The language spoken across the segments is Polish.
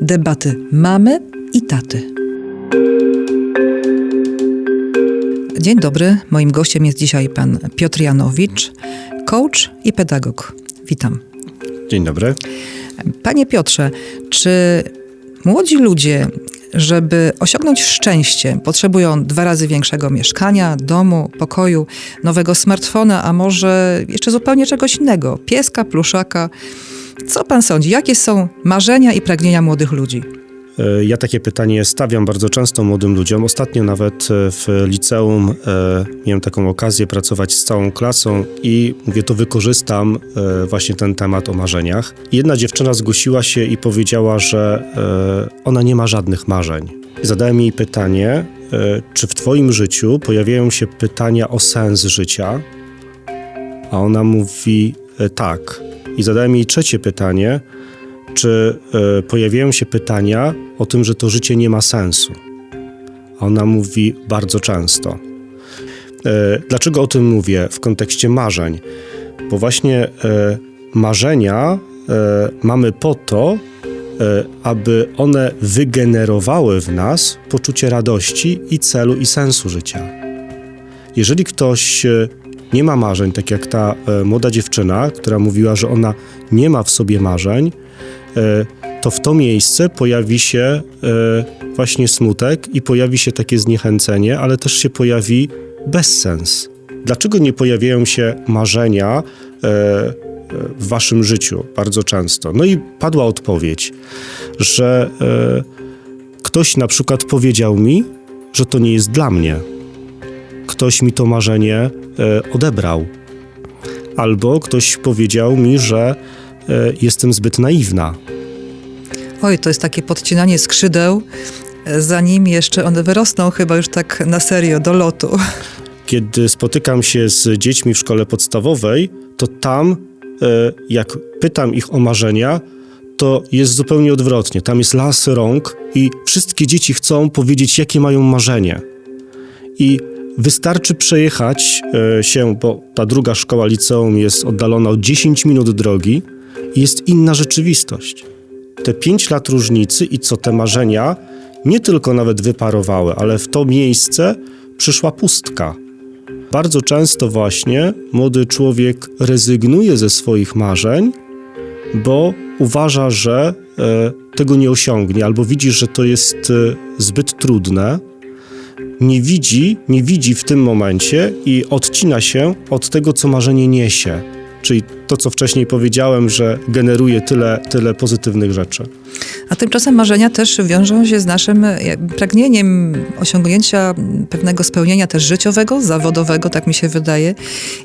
debaty mamy i taty. Dzień dobry. Moim gościem jest dzisiaj pan Piotr Janowicz, coach i pedagog. Witam. Dzień dobry. Panie Piotrze, czy młodzi ludzie, żeby osiągnąć szczęście, potrzebują dwa razy większego mieszkania, domu, pokoju, nowego smartfona, a może jeszcze zupełnie czegoś innego pieska, pluszaka? Co pan sądzi? Jakie są marzenia i pragnienia młodych ludzi? E, Ja takie pytanie stawiam bardzo często młodym ludziom. Ostatnio nawet e, w liceum e, miałem taką okazję pracować z całą klasą i mówię, to wykorzystam właśnie ten temat o marzeniach. Jedna dziewczyna zgłosiła się i powiedziała, że ona nie ma żadnych marzeń. Zadałem jej pytanie, czy w twoim życiu pojawiają się pytania o sens życia? A ona mówi tak. I zadałem jej trzecie pytanie, czy e, pojawiają się pytania o tym, że to życie nie ma sensu. A ona mówi bardzo często. E, dlaczego o tym mówię w kontekście marzeń? Bo właśnie e, marzenia mamy po to, aby one wygenerowały w nas poczucie radości i celu i sensu życia. Jeżeli ktoś nie ma marzeń, tak jak ta e, młoda dziewczyna, która mówiła, że ona nie ma w sobie marzeń, e, to w to miejsce pojawi się e, właśnie smutek i pojawi się takie zniechęcenie, ale też się pojawi bezsens. Dlaczego nie pojawiają się marzenia w waszym życiu bardzo często? No i padła odpowiedź, że ktoś na przykład powiedział mi, że to nie jest dla mnie. Ktoś mi to marzenie e, odebrał. Albo ktoś powiedział mi, że e, jestem zbyt naiwna. Oj, to jest takie podcinanie skrzydeł, e, zanim jeszcze one wyrosną, chyba już tak na serio, do lotu. Kiedy spotykam się z dziećmi w szkole podstawowej, to tam, jak pytam ich o marzenia, to jest zupełnie odwrotnie. Tam jest las rąk i wszystkie dzieci chcą powiedzieć, jakie mają marzenie. I wystarczy przejechać e, się, bo ta druga szkoła liceum jest oddalona o 10 minut drogi i jest inna rzeczywistość. Te 5 lat różnicy i co te marzenia nie tylko nawet wyparowały, ale w to miejsce przyszła pustka. Bardzo często właśnie młody człowiek rezygnuje ze swoich marzeń, bo uważa, że e, tego nie osiągnie, albo widzi, że to jest e, zbyt trudne. Nie widzi, nie widzi w tym momencie i odcina się od tego, co marzenie niesie. Czyli to, co wcześniej powiedziałem, że generuje tyle, tyle pozytywnych rzeczy. A tymczasem marzenia też wiążą się z naszym e, pragnieniem osiągnięcia pewnego spełnienia też życiowego, zawodowego, tak mi się wydaje.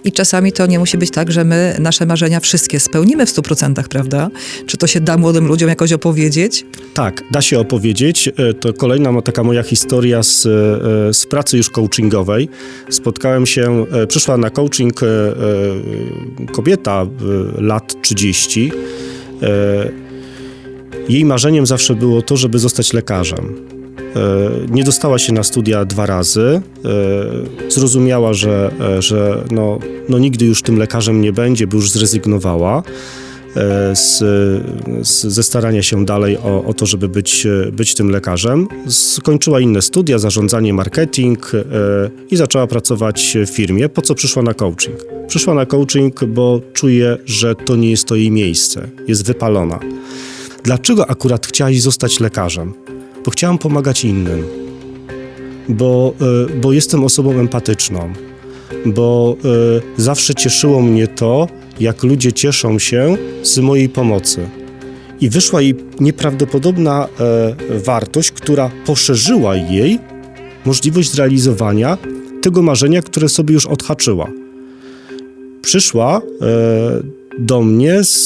I czasami to nie musi być tak, że my nasze marzenia wszystkie spełnimy w 100%, prawda? Czy to się da młodym ludziom jakoś opowiedzieć? Tak, da się opowiedzieć. E, To kolejna taka moja historia z, e, z pracy już coachingowej. Spotkałem się, przyszła na coaching kobieta lat 30. Jej marzeniem zawsze było to, żeby zostać lekarzem. E, Nie dostała się na studia dwa razy. E, Zrozumiała, że, e, że no, no nigdy już tym lekarzem nie będzie, by już zrezygnowała z, z, ze starania się dalej o, o to, żeby być, być tym lekarzem. Skończyła inne studia, zarządzanie, marketing i zaczęła pracować w firmie. Po co przyszła na coaching? Przyszła na coaching, bo czuje, że to nie jest to jej miejsce. Jest wypalona. Dlaczego akurat chciałaś zostać lekarzem? Bo chciałam pomagać innym. Bo, e, bo jestem osobą empatyczną bo y, zawsze cieszyło mnie to, jak ludzie cieszą się z mojej pomocy. I wyszła jej nieprawdopodobna e, wartość, która poszerzyła jej możliwość zrealizowania tego marzenia, które sobie już odhaczyła. Przyszła e, do mnie z,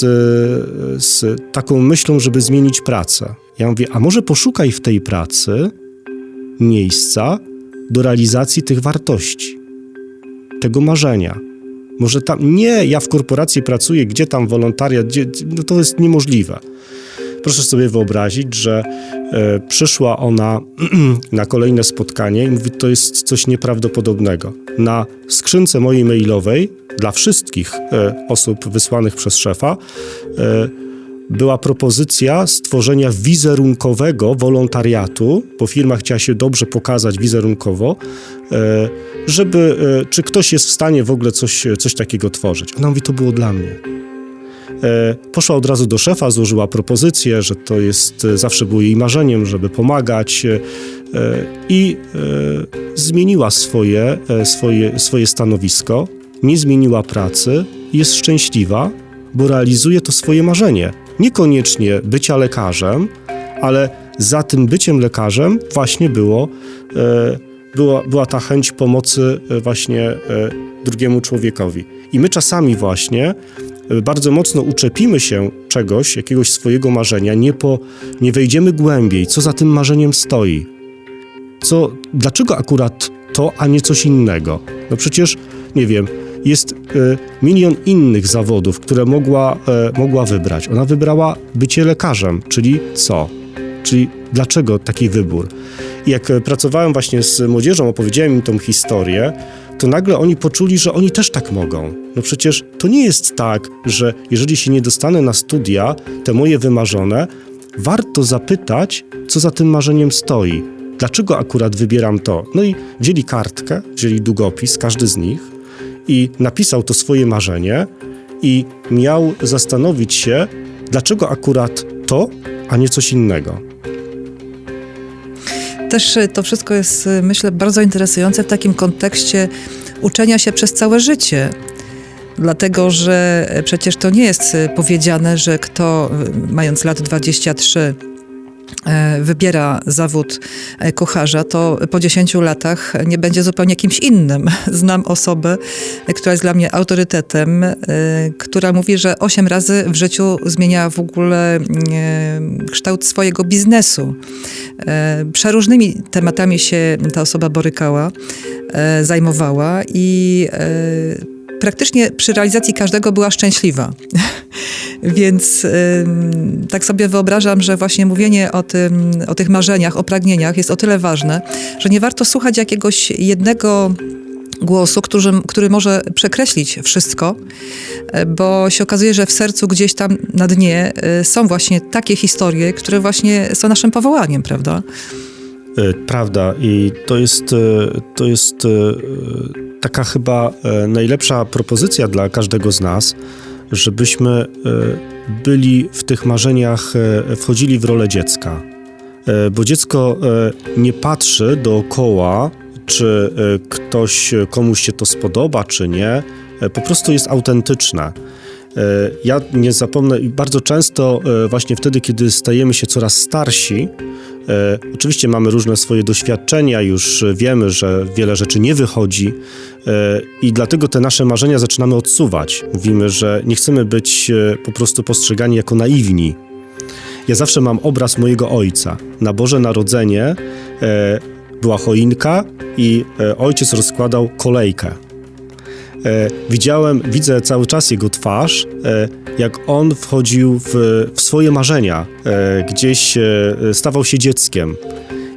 z taką myślą, żeby zmienić pracę. Ja mówię, a może poszukaj w tej pracy miejsca do realizacji tych wartości tego marzenia. Może tam, nie, ja w korporacji pracuję, gdzie tam wolontariat, gdzie, no to jest niemożliwe. Proszę sobie wyobrazić, że e, przyszła ona na kolejne spotkanie i mówi, to jest coś nieprawdopodobnego. Na skrzynce mojej mailowej dla wszystkich e, osób wysłanych przez szefa e, była propozycja stworzenia wizerunkowego wolontariatu, bo firma chciała się dobrze pokazać wizerunkowo, żeby, czy ktoś jest w stanie w ogóle coś, coś takiego tworzyć. Ona mówi, to było dla mnie. E, Poszła od razu do szefa, złożyła propozycję, że to jest, e, zawsze było jej marzeniem, żeby pomagać e, i zmieniła swoje, swoje, swoje stanowisko, nie zmieniła pracy, jest szczęśliwa, bo realizuje to swoje marzenie. Niekoniecznie bycia lekarzem, ale za tym byciem lekarzem właśnie było, była, była ta chęć pomocy właśnie drugiemu człowiekowi. I my czasami właśnie bardzo mocno uczepimy się czegoś, jakiegoś swojego marzenia, nie, po, nie wejdziemy głębiej, co za tym marzeniem stoi. Co, dlaczego akurat to, a nie coś innego? No przecież, nie wiem, jest e, milion innych zawodów, które mogła, e, mogła wybrać. Ona wybrała bycie lekarzem, czyli co? Czyli dlaczego taki wybór? Jak e, pracowałem właśnie z młodzieżą, opowiedziałem im tą historię, to nagle oni poczuli, że oni też tak mogą. No przecież to nie jest tak, że jeżeli się nie dostanę na studia, te moje wymarzone, warto zapytać, co za tym marzeniem stoi. Dlaczego akurat wybieram to? No i wzięli kartkę, wzięli długopis, każdy z nich, i napisał to swoje marzenie i miał zastanowić się, dlaczego akurat to, a nie coś innego. Też y, to wszystko jest, y, myślę, bardzo interesujące w takim kontekście uczenia się przez całe życie. Dlatego, że y, przecież to nie jest powiedziane, że kto mając lat 23 e, wybiera zawód e, kucharza, to po 10 latach nie będzie zupełnie kimś innym. Znam osobę, e, która jest dla mnie autorytetem, e, która mówi, że 8 razy w życiu zmieniała w ogóle e, kształt swojego biznesu. E, Przeróżnymi tematami się ta osoba borykała, e, zajmowała i e, praktycznie przy realizacji każdego była szczęśliwa. Więc ym, tak sobie wyobrażam, że właśnie mówienie o, tym, o tych marzeniach, o pragnieniach jest o tyle ważne, że nie warto słuchać jakiegoś jednego głosu, który, który może przekreślić wszystko, e, bo się okazuje, że w sercu gdzieś tam na dnie e, są właśnie takie historie, które właśnie są naszym powołaniem, prawda? E, Prawda, i to jest, e, to jest e, taka chyba najlepsza propozycja dla każdego z nas, żebyśmy byli w tych marzeniach, wchodzili w rolę dziecka. Bo dziecko nie patrzy dookoła, czy ktoś, komuś się to spodoba, czy nie. Po prostu jest autentyczne. E, Ja nie zapomnę bardzo często e, właśnie wtedy, kiedy stajemy się coraz starsi, e, oczywiście mamy różne swoje doświadczenia, już wiemy, że wiele rzeczy nie wychodzi i dlatego te nasze marzenia zaczynamy odsuwać. Mówimy, że nie chcemy być po prostu postrzegani jako naiwni. Ja zawsze mam obraz mojego ojca. Na Boże Narodzenie była choinka i ojciec rozkładał kolejkę. E, widziałem, widzę cały czas jego twarz, e, jak on wchodził w, w swoje marzenia, e, gdzieś e, stawał się dzieckiem.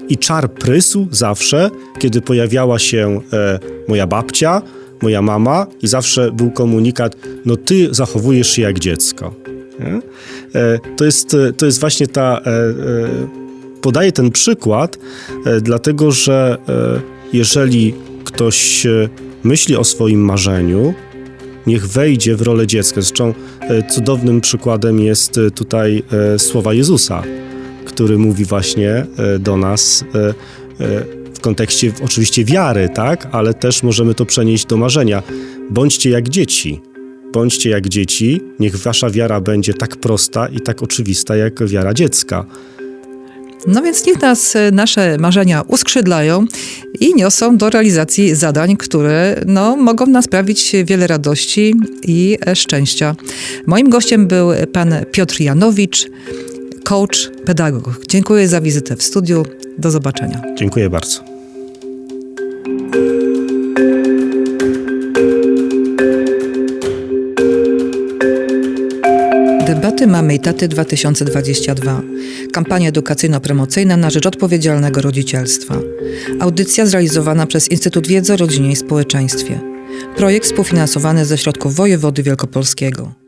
I czar prysł zawsze, kiedy pojawiała się e, moja babcia, moja mama, i zawsze był komunikat: No, ty zachowujesz się jak dziecko. E, to, jest, to jest właśnie ta. Podaję ten przykład, dlatego że jeżeli ktoś myśli o swoim marzeniu, niech wejdzie w rolę dziecka. Zresztą e, cudownym przykładem jest e, tutaj e, słowa Jezusa, który mówi właśnie do nas w kontekście oczywiście wiary, tak, ale też możemy to przenieść do marzenia. Bądźcie jak dzieci. Bądźcie jak dzieci, niech wasza wiara będzie tak prosta i tak oczywista jak wiara dziecka. No więc niech nas e, nasze marzenia uskrzydlają i niosą do realizacji zadań, które no, mogą nam sprawić wiele radości i e, szczęścia. Moim gościem był pan Piotr Janowicz, coach, pedagog. Dziękuję za wizytę w studiu. Do zobaczenia. Dziękuję bardzo. Debaty Mamy i Taty 2022. Kampania edukacyjno-promocyjna na rzecz odpowiedzialnego rodzicielstwa. Audycja zrealizowana przez Instytut Wiedzy o Rodzinie i Społeczeństwie. Projekt współfinansowany ze środków wojewody wielkopolskiego.